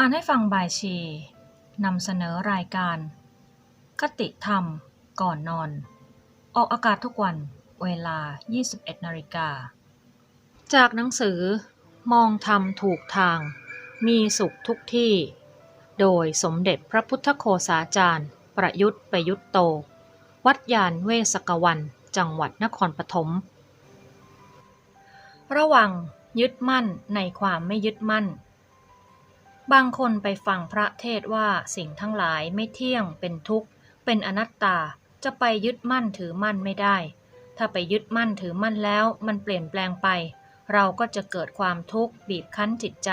อ่านให้ฟังบายชีนำเสนอรายการ คติธรรม ก่อนนอน ออกอากาศทุกวัน เวลา 21นาฬิกา จากหนังสือ มองธรรมถูกทาง มีสุขทุกที่ โดยสมเด็จพระพุทธโฆษาจารย์ ประยุทธ์ประยุทธ์โต วัดยานเวสกวัน จังหวัดนครปฐม ระวังยึดมั่นในความไม่ยึดมั่น บางคนไปฟังพระเทศว่าสิ่งทั้งหลายไม่เที่ยง เป็นทุกข์ เป็นอนัตตา จะไปยึดมั่นถือมั่นไม่ได้ ถ้าไปยึดมั่นถือมั่นแล้ว มันเปลี่ยนแปลงไป เราก็จะเกิดความทุกข์บีบคั้นจิตใจ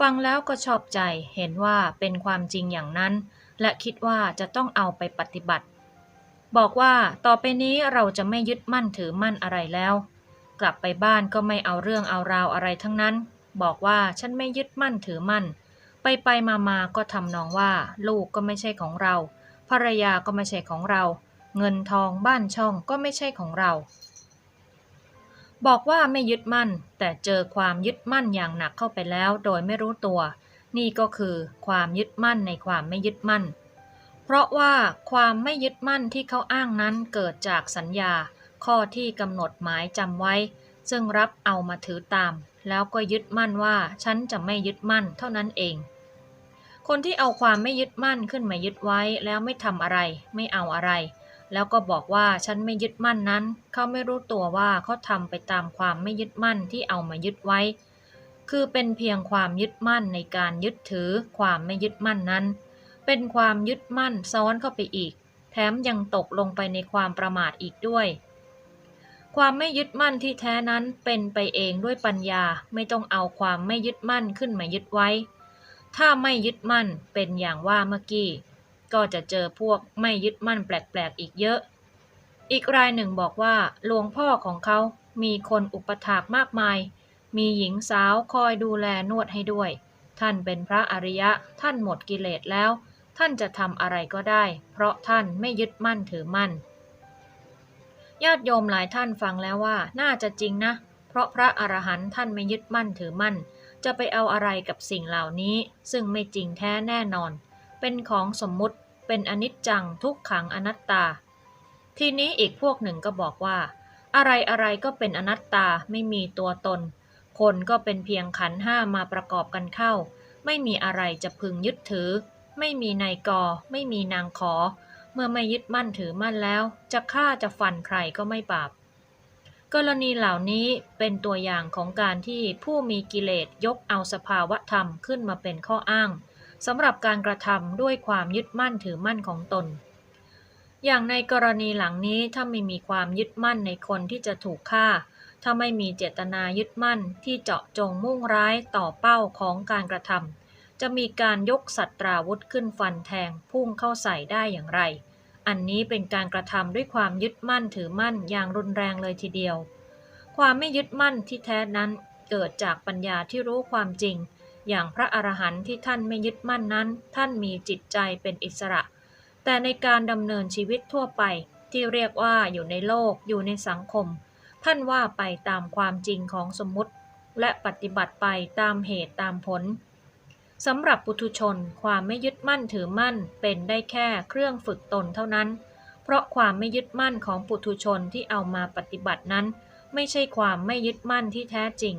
ฟังแล้วก็ชอบใจ เห็นว่าเป็นความจริงอย่างนั้น และคิดว่าจะต้องเอาไปปฏิบัติ บอกว่าต่อไปนี้เราจะไม่ยึดมั่นถือมั่นอะไรแล้ว กลับไปบ้านก็ไม่เอาเรื่องเอาราวอะไรทั้งนั้น บอกว่าฉันไม่ยึดมั่นถือมั่น ไปไปมามาก็ทำนองว่า ลูกก็ไม่ใช่ของเรา ภรรยาก็ไม่ใช่ของเรา เงินทองบ้านช่องก็ไม่ใช่ของเรา บอกว่าไม่ยึดมั่น แต่เจอความยึดมั่นอย่างหนักเข้าไปแล้ว โดยไม่รู้ตัว นี่ก็คือความยึดมั่นในความไม่ยึดมั่น เพราะว่าความไม่ยึดมั่นที่เขาอ้างนั้นเกิดจากสัญญา ข้อที่กำหนดหมายจำไว้ ซึ่งรับเอามาถือตาม แล้วก็ยึดมั่นว่าฉันจะไม่ยึดมั่นเท่านั้นเอง คนที่เอาความไม่ยึดมั่นขึ้นมายึดไว้ แล้วไม่ทำอะไร ไม่เอาอะไร แล้วก็บอกว่าฉันไม่ยึดมั่นนั้น เขาไม่รู้ตัวว่าเขาทำไปตามความไม่ยึดมั่นที่เอามายึดไว้ คือเป็นเพียงความยึดมั่นในการยึดถือความไม่ยึดมั่นนั้น เป็นความยึดมั่นซ้อนเข้าไปอีก แถมยังตกลงไปในความประมาทอีกด้วย ความไม่ยึดมั่นที่แท้นั้นเป็นไปเองด้วยปัญญา ไม่ต้องเอาความไม่ยึดมั่นขึ้นมายึดไว้ ถ้าไม่ยึดมั่นเป็นอย่างว่าเมื่อกี้ ก็จะเจอพวกไม่ยึดมั่นแปลกๆอีกเยอะ อีกรายหนึ่งบอกว่าหลวงพ่อของเขามีคนอุปถากมากมาย มีหญิงสาวคอยดูแลนวดให้ด้วย ท่านเป็นพระอริยะท่านหมดกิเลสแล้ว ท่านจะทำอะไรก็ได้ เพราะท่านไม่ยึดมั่นถือมั่นญาติโยมหลายท่านฟังแล้วว่าน่าจะจริงนะ เพราะพระอรหันต์ท่านไม่ยึดมั่นถือมั่น จะไปเอาอะไรกับสิ่งเหล่านี้ ซึ่งไม่จริงแท้แน่นอน เป็นของสมมุติเป็นอนิจจังทุกขังอนัตตา ทีนี้อีกพวกหนึ่งก็บอกว่า อะไรอะไรก็เป็นอนัตตาไม่มีตัวตน คนก็เป็นเพียงขันห้ามาประกอบกันเข้า ไม่มีอะไรจะพึงยึดถือ ไม่มีนายกอ ไม่มีนางขอ เมื่อไม่ยึดมั่นถือมั่นแล้ว จะฆ่าจะฟันใครก็ไม่บาป กรณีเหล่านี้เป็นตัวอย่างของการที่ผู้มีกิเลสยกเอาสภาวะธรรมขึ้นมาเป็นข้ออ้างสำหรับการกระทำด้วยความยึดมั่นถือมั่นของตน อย่างในกรณีหลังนี้ถ้าไม่มีความยึดมั่นในคนที่จะถูกฆ่า ถ้าไม่มีเจตนายึดมั่นที่เจาะจงมุ่งร้ายต่อเป้าของการกระทำจะมีการยกสัตราวุธขึ้นฟันแทงพุ่งเข้าใส่ได้อย่างไร อันนี้เป็นการกระทำด้วยความยึดมั่นถือมั่นอย่างรุนแรงเลยทีเดียว ความไม่ยึดมั่นที่แท้นั้นเกิดจากปัญญาที่รู้ความจริง อย่างพระอรหันต์ที่ท่านไม่ยึดมั่นนั้น ท่านมีจิตใจเป็นอิสระ แต่ในการดำเนินชีวิตทั่วไป ที่เรียกว่าอยู่ในโลกอยู่ในสังคม ท่านว่าไปตามความจริงของสมมุติ และปฏิบัติไปตามเหตุตามผล สำหรับปุถุชนความไม่ยึดมั่นถือมั่นเป็นได้แค่เครื่องฝึกตนเท่านั้น เพราะความไม่ยึดมั่นของปุถุชนที่เอามาปฏิบัตินั้น ไม่ใช่ความไม่ยึดมั่นที่แท้จริง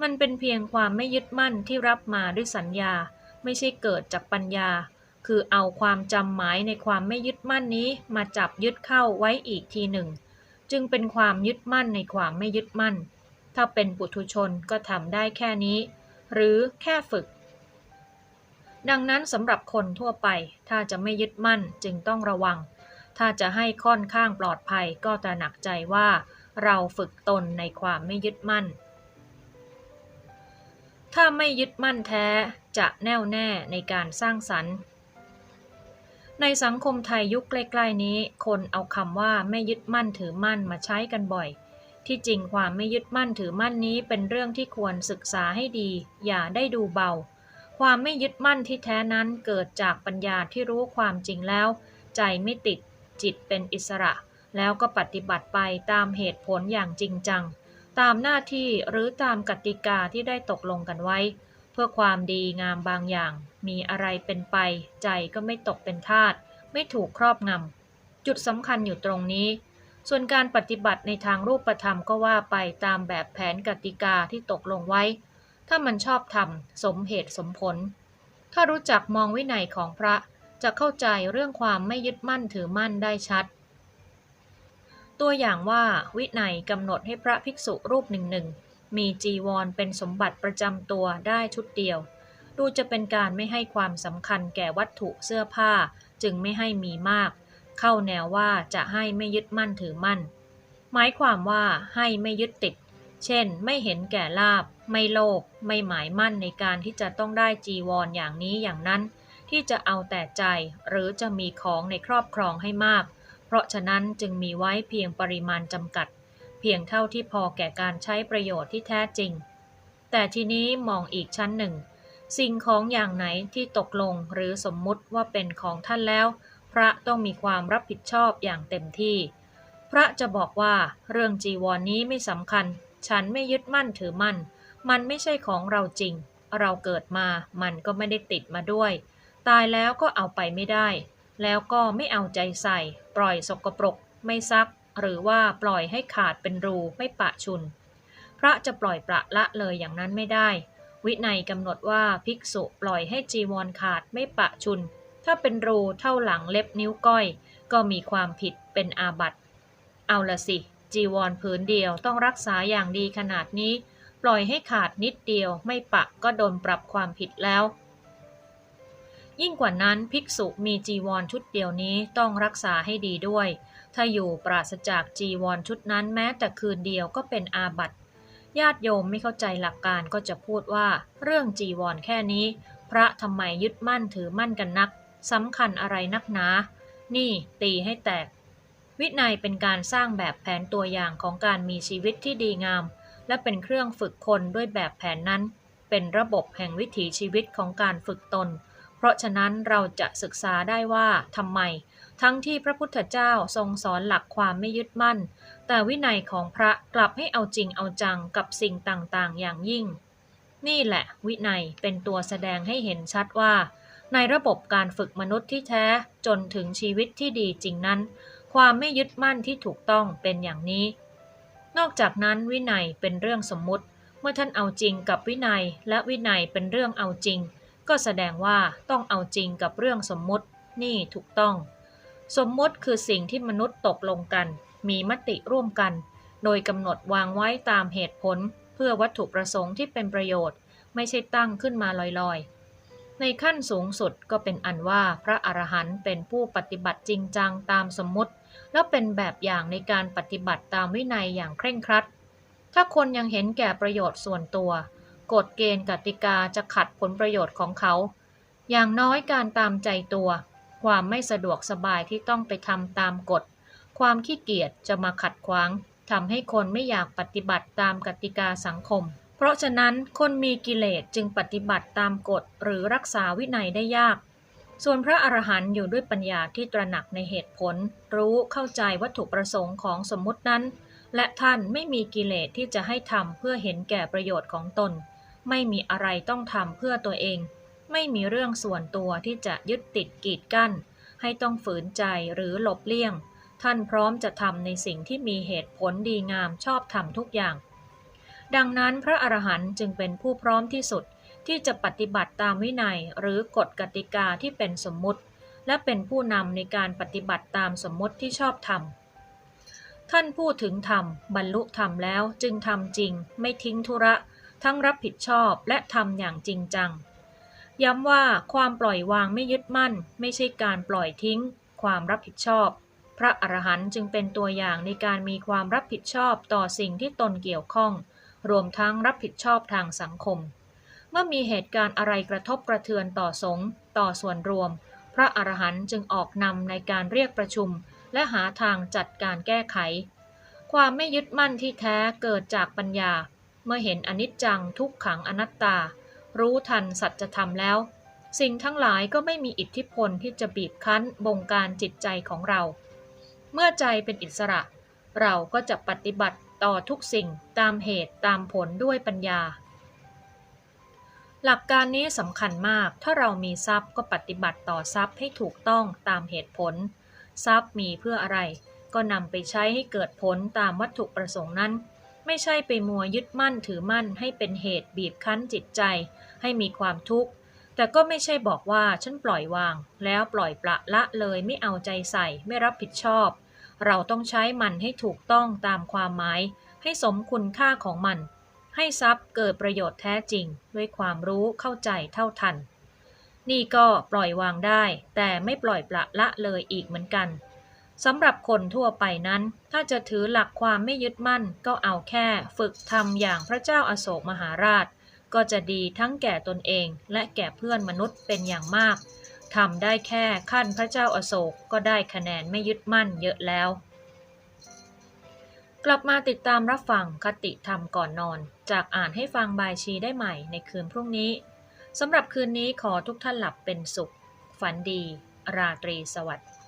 มันเป็นเพียงความไม่ยึดมั่นที่รับมาด้วยสัญญา ไม่ใช่เกิดจากปัญญา คือเอาความจำหมายในความไม่ยึดมั่นนี้มาจับยึดเข้าไว้อีกทีหนึ่ง จึงเป็นความยึดมั่นในความไม่ยึดมั่น ถ้าเป็นปุถุชนก็ทำได้แค่นี้ หรือแค่ฝึก ดังนั้นสำหรับคนทั่วไป ถ้าจะไม่ยึดมั่นจึงต้องระวัง ถ้าจะให้ค่อนข้างปลอดภัยก็ตระหนักใจว่า เราฝึกตนในความไม่ยึดมั่น ถ้าไม่ยึดมั่นแท้จะแน่วแน่ในการสร้างสรรค์ในสังคมไทยยุคใกล้ ๆ นี้ คนเอาคำว่าไม่ยึดมั่นถือมั่นมาใช้กันบ่อย ที่จริงความไม่ยึดมั่นถือมั่นนี้เป็นเรื่องที่ควรศึกษาให้ดี อย่าได้ดูเบา ความไม่ยึดมั่นที่แท้นั้นเกิดจากปัญญาที่รู้ความจริงแล้ว ใจไม่ติดจิตเป็นอิสระ แล้วก็ปฏิบัติไปตามเหตุผลอย่างจริงจัง ตามหน้าที่หรือตามกติกาที่ได้ตกลงกันไว้ เพื่อความดีงามบางอย่าง มีอะไรเป็นไป ใจก็ไม่ตกเป็นทาสไม่ถูกครอบงำจุดสำคัญอยู่ตรงนี้ ส่วนการปฏิบัติในทางรูปธรรมก็ว่าไปตามแบบแผนกติกาที่ตกลงไว้ ถ้ามันชอบทำสมเหตุสมผล ถ้ารู้จักมองวินัยของพระจะเข้าใจเรื่องความไม่ยึดมั่นถือมั่นได้ชัด ตัวอย่างว่าวินัยกำหนดให้พระภิกษุรูปหนึ่งหนึ่งมีจีวรเป็นสมบัติประจำตัวได้ชุดเดียว ดูจะเป็นการไม่ให้ความสำคัญแก่วัตถุเสื้อผ้าจึงไม่ให้มีมาก เข้าแนวว่าจะให้ไม่ยึดมั่นถือมั่น หมายความว่าให้ไม่ยึดติด เช่น ไม่เห็นแก่ลาบ ไม่โลภไม่หมายมั่นในการที่จะต้องได้จีวรออย่างนี้อย่างนั้น ที่จะเอาแต่ใจหรือจะมีของในครอบครองให้มาก เพราะฉะนั้นจึงมีไว้เพียงปริมาณจำกัด เพียงเท่าที่พอแก่การใช้ประโยชน์ที่แท้จริง แต่ทีนี้มองอีกชั้นหนึ่งสิ่งของอย่างไหนที่ตกลงหรือสมมุติว่าเป็นของท่านแล้ว พระต้องมีความรับผิดชอบอย่างเต็มที่ พระจะบอกว่าเรื่องจีวรนนี้ไม่สำคัญ ฉันไม่ยึดมั่นถือมั่น มันไม่ใช่ของเราจริง เราเกิดมามันก็ไม่ได้ติดมาด้วย ตายแล้วก็เอาไปไม่ได้ แล้วก็ไม่เอาใจใส่ ปล่อยสกปรก ไม่ซัก หรือว่าปล่อยให้ขาดเป็นรูไม่ปะชุน พระจะปล่อยประละเลยอย่างนั้นไม่ได้ วินัยกำหนดว่าภิกษุปล่อยให้จีวรขาดไม่ปะชุน ถ้าเป็นรูเท่าหลังเล็บนิ้วก้อย ก็มีความผิดเป็นอาบัติ เอาละสิ จีวรผืนเดียวต้องรักษาอย่างดีขนาดนี้ ปล่อยให้ขาดนิดเดียวไม่ปะก็โดนปรับความผิดแล้ว ยิ่งกว่านั้นภิกษุมีจีวรชุดเดียวนี้ต้องรักษาให้ดีด้วย ถ้าอยู่ปราศจากจีวรชุดนั้นแม้แต่คืนเดียวก็เป็นอาบัติญาติโยมไม่เข้าใจหลักการก็จะพูดว่า เรื่องจีวรแค่นี้ พระทำไมยึดมั่นถือมั่นกันนัก สำคัญอะไรนักหนา นี่ตีให้แตก วินัยเป็นการสร้างแบบแผนตัวอย่างของการมีชีวิตที่ดีงาม และเป็นเครื่องฝึกคนด้วยแบบแผนนั้น เป็นระบบแห่งวิถีชีวิตของการฝึกตน เพราะฉะนั้นเราจะศึกษาได้ว่าทำไม ทั้งที่พระพุทธเจ้าทรงสอนหลักความไม่ยึดมั่น แต่วินัยของพระกลับให้เอาจริงเอาจังกับสิ่งต่างๆ อย่างยิ่งนี่แหละวินัยเป็นตัวแสดงให้เห็นชัดว่า ในระบบการฝึกมนุษย์ที่แท้จนถึงชีวิตที่ดีจริงนั้น ความไม่ยึดมั่นที่ถูกต้องเป็นอย่างนี้ นอกจากนั้นวินัยเป็นเรื่องสมมุติ เมื่อท่านเอาจริงกับวินัยและวินัยเป็นเรื่องเอาจริง ก็แสดงว่าต้องเอาจริงกับเรื่องสมมุติ นี่ถูกต้อง สมมติคือสิ่งที่มนุษย์ตกลงกัน มีมติร่วมกัน โดยกำหนดวางไว้ตามเหตุผล เพื่อวัตถุประสงค์ที่เป็นประโยชน์ ไม่ใช่ตั้งขึ้นมาลอยๆ ในขั้นสูงสุดก็เป็นอันว่าพระอรหันต์เป็นผู้ปฏิบัติจริงจังตามสมมติ และเป็นแบบอย่างในการปฏิบัติตามวินัยอย่างเคร่งครัด ถ้าคนยังเห็นแก่ประโยชน์ส่วนตัว กฎเกณฑ์กติกาจะขัดผลประโยชน์ของเขา อย่างน้อยการตามใจตัว ความไม่สะดวกสบายที่ต้องไปทำตามกฎ ความขี้เกียจจะมาขัดขวางทำให้คนไม่อยากปฏิบัติตามกติกาสังคม เพราะฉะนั้นคนมีกิเลสจึงปฏิบัติตามกฎหรือรักษาวินัยได้ยาก ส่วนพระอรหันต์อยู่ด้วยปัญญาที่ตระหนักในเหตุผล รู้เข้าใจวัตถุประสงค์ของสมมุตินั้น และท่านไม่มีกิเลสที่จะให้ทำเพื่อเห็นแก่ประโยชน์ของตน ไม่มีอะไรต้องทำเพื่อตัวเอง ไม่มีเรื่องส่วนตัวที่จะยึดติดกีดกั้น ให้ต้องฝืนใจหรือหลบเลี่ยง ท่านพร้อมจะทำในสิ่งที่มีเหตุผลดีงามชอบทำทุกอย่าง ดังนั้นพระอรหันต์จึงเป็นผู้พร้อมที่สุดที่จะปฏิบัติตามวินัยหรือกฎกติกาที่เป็นสมมุติ และเป็นผู้นำในการปฏิบัติตามสมมติที่ชอบทำท่านพูดถึงธรรม บรรลุธรรมแล้วจึงทำจริง ไม่ทิ้งธุระ ทั้งรับผิดชอบและทำอย่างจริงจัง ย้ำว่าความปล่อยวางไม่ยึดมั่น ไม่ใช่การปล่อยทิ้ง ความรับผิดชอบ พระอรหันต์จึงเป็นตัวอย่างในการมีความรับผิดชอบต่อสิ่งที่ตนเกี่ยวข้อง รวมทั้งรับผิดชอบทางสังคม เมื่อมีเหตุการณ์อะไรกระทบกระเทือนต่อสงฆ์ต่อส่วนรวม พระอรหันต์จึงออกนำในการเรียกประชุม และหาทางจัดการแก้ไข ความไม่ยึดมั่นที่แท้เกิดจากปัญญา เมื่อเห็นอนิจจังทุกขังอนัตตา รู้ทันสัจธรรมแล้ว สิ่งทั้งหลายก็ไม่มีอิทธิพลที่จะบีบคั้นบงการจิตใจของเรา เมื่อใจเป็นอิสระ เราก็จะปฏิบัติ ต่อทุกสิ่งตามเหตุตามผลด้วยปัญญา หลักการนี้สำคัญมาก ถ้าเรามีทรัพย์ก็ปฏิบัติต่อทรัพย์ให้ถูกต้องตามเหตุผล ทรัพย์มีเพื่ออะไร ก็นำไปใช้ให้เกิดผลตามวัตถุประสงค์นั้น ไม่ใช่ไปมัวยึดมั่นถือมั่นให้เป็นเหตุบีบคั้นจิตใจ ให้มีความทุกข์ แต่ก็ไม่ใช่บอกว่าฉันปล่อยวาง แล้วปล่อยปละละเลยไม่เอาใจใส่ไม่รับผิดชอบ เราต้องใช้มันให้ถูกต้องตามความหมาย ให้สมคุณค่าของมัน ให้ทรัพย์เกิดประโยชน์แท้จริง ด้วยความรู้เข้าใจเท่าทัน นี่ก็ปล่อยวางได้ แต่ไม่ปล่อยปละละเลยอีกเหมือนกันสำหรับคนทั่วไปนั้น ถ้าจะถือหลักความไม่ยึดมั่น ก็เอาแค่ฝึกทำอย่างพระเจ้าอาโศกมหาราช ก็จะดีทั้งแก่ตนเองและแก่เพื่อนมนุษย์เป็นอย่างมาก ทำได้แค่ขั้นพระเจ้าอาโศกก็ได้คะแนนไม่ยึดมั่นเยอะแล้ว กลับมาติดตามรับฟังคติธรรมก่อนนอน จากอ่านให้ฟังบายชีได้ใหม่ในคืนพรุ่งนี้สำหรับคืนนี้ขอทุกท่านหลับเป็นสุข ฝันดี ราตรีสวัสดิ์